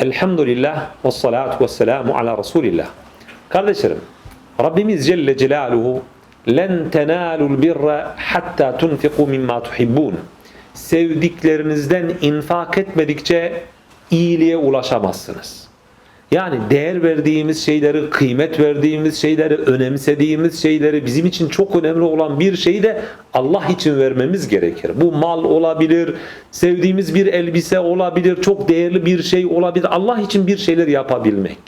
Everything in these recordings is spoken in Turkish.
الحمد لله والصلاة والسلام على رسول الله كاردشرم ربيمز جل جلاله لن تنالوا البر حتى تنفقوا مما تحبون sevdiklerinizden infak etmedikçe iyiliğe ulaşamazsınız.'' Yani değer verdiğimiz şeyleri, kıymet verdiğimiz şeyleri, önemsediğimiz şeyleri, bizim için çok önemli olan bir şeyi de Allah için vermemiz gerekir. Bu mal olabilir, sevdiğimiz bir elbise olabilir, çok değerli bir şey olabilir. Allah için bir şeyler yapabilmek.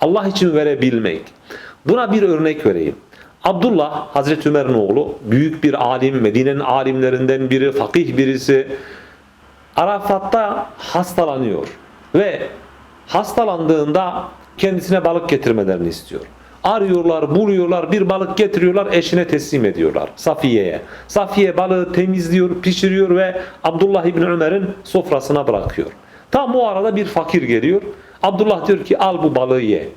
Allah için verebilmek. Buna bir örnek vereyim. Abdullah Hazreti Ömer'in oğlu büyük bir alim, Medine'nin alimlerinden biri, fakih birisi. Arafat'ta hastalanıyor ve hastalandığında kendisine balık getirmelerini istiyor. Arıyorlar, buluyorlar, bir balık getiriyorlar, eşine teslim ediyorlar Safiye'ye. Safiye balığı temizliyor, pişiriyor ve Abdullah İbni Ömer'in sofrasına bırakıyor. Tam o arada bir fakir geliyor. Abdullah diyor ki al bu balığı ye.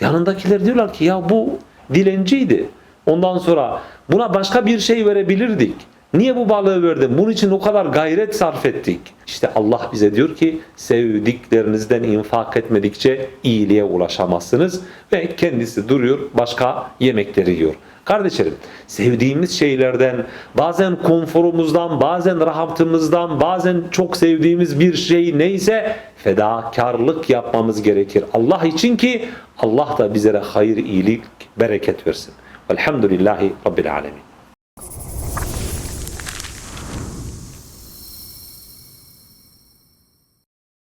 Yanındakiler diyorlar ki ya bu dilenciydi. Ondan sonra buna başka bir şey verebilirdik. Niye bu balığı verdin? Bunun için o kadar gayret sarf ettik. İşte Allah bize diyor ki sevdiklerinizden infak etmedikçe iyiliğe ulaşamazsınız. Ve kendisi duruyor başka yemekleri yiyor. Kardeşlerim sevdiğimiz şeylerden bazen konforumuzdan bazen rahatımızdan bazen çok sevdiğimiz bir şey neyse fedakarlık yapmamız gerekir. Allah için ki Allah da bizlere hayır, iyilik, bereket versin. Velhamdülillahi Rabbil Alemin.